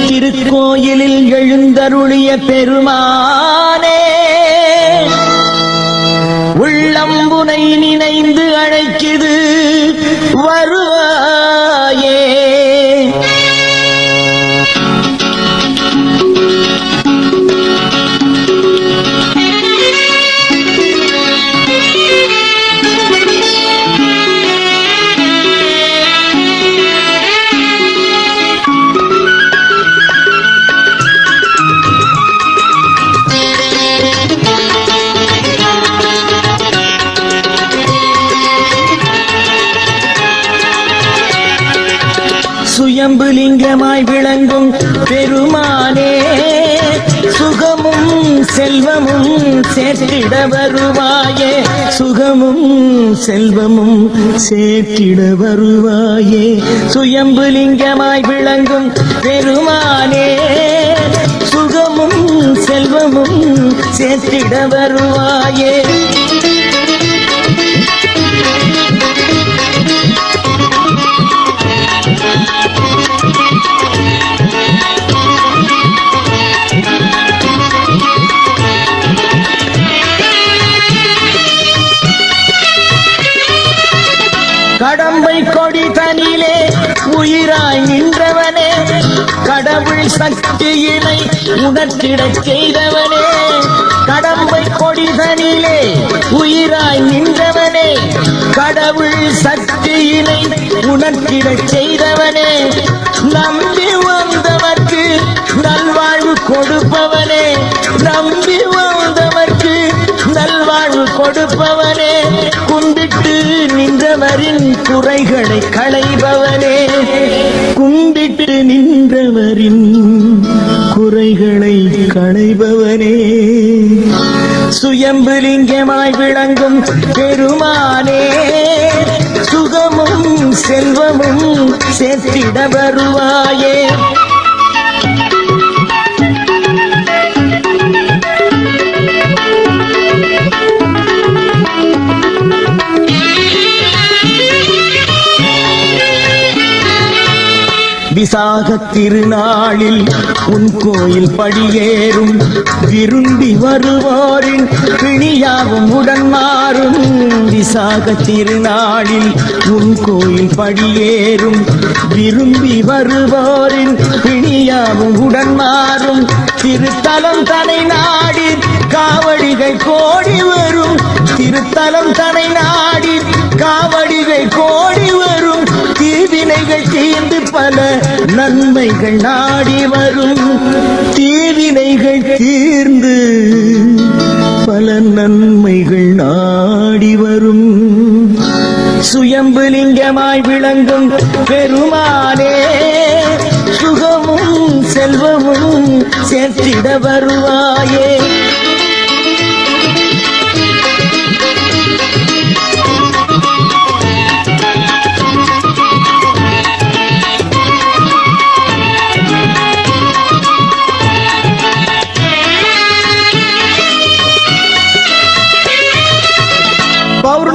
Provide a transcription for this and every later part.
திருக்கோயிலில் எழுந்தருளிய பெருமானே உள்ளம்புனை நினைந்து அழைக்க சுயம்புலிங்கமாய் விளங்கும் பெருமானே சுகமும் செல்வமும் சேர்த்திட வருவாயே சுகமும் செல்வமும் சேர்த்திட வருவாயே. சுயம்புலிங்கமாய் விளங்கும் பெருமானே சுகமும் செல்வமும் சேர்த்திட வருவாயே. கடம்பை கொடி தனிலே உயிராய் நின்றவனே. கடவுள் சக்தியினை உணர்த்திடச் செய்தவனே. கடம்பை கொடி தனிலே உயிராய் நின்றவனே. கடவுள் சக்தியினை உணர்த்திடச் செய்தவனே. நம்பி வந்தவர்க்கு நல்வாழ்வு கொடுப்பவனே. நம்பி வந்தவர்க்கு நல்வாழ்வு கொடுப்பவனே. என் குறைகளை களைபவனே. கும்பிட்டு நின்றவரின் குறைகளை களைபவனே. சுயம்புலிங்கமாய் விளங்கும் பெருமானே. சுகமும் செல்வமும் சேர்த்திட வருவாயே. விசாக திருநாளில் உன் கோயில் படியேறும். விரும்பி வருவோரின் பிணியாவும் உடன் மாறும். விசாக திருநாளில் உன் கோயில் படியேறும். விரும்பி வருவோரின் பிணியாவும் உடன் மாறும். திருத்தலம் தனை நாடி காவடிகை கோடி வரும். திருத்தலம் தனை நாடி காவடிகை கோடி நன்மைகள் நாடி வரும். தீவினைகள் தீர்ந்து பல நன்மைகள் நாடி வரும். சுயம்பு லிங்கமாய் விளங்கும் பெருமானே சுகமும் செல்வமும் சேர்த்திட வருவாயே.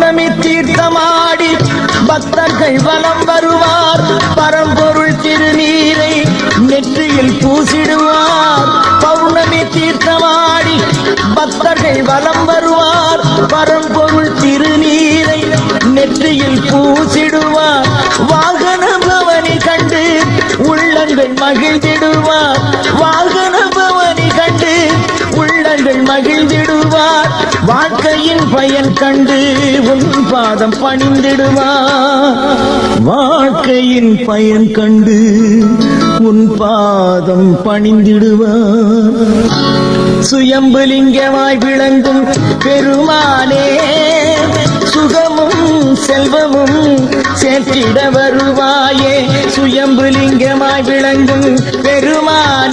பௌர்ணமி தீர்த்தமாடி பக்தர்கள் வலம் வருவார். பரம்பொருள் திருநீரை நெற்றியில் பூசிடுவார். பௌர்ணமி தீர்த்தமாடி பக்தர்கள் வலம் வருவார். பரம்பொருள் மகிழ்ந்திடுவார். வாழ்க்கையின் பயன் கண்டு உன் பாதம் பணிந்திடுவார். வாழ்க்கையின் பயன் கண்டு உன் பாதம் பணிந்திடுவார். சுயம்புலிங்கமாய் விளங்கும் பெருமானே சுகமும் செல்வமும் சேர்த்திட வருவாயே. சுயம்புலிங்கமாய் விளங்கும் பெருமானே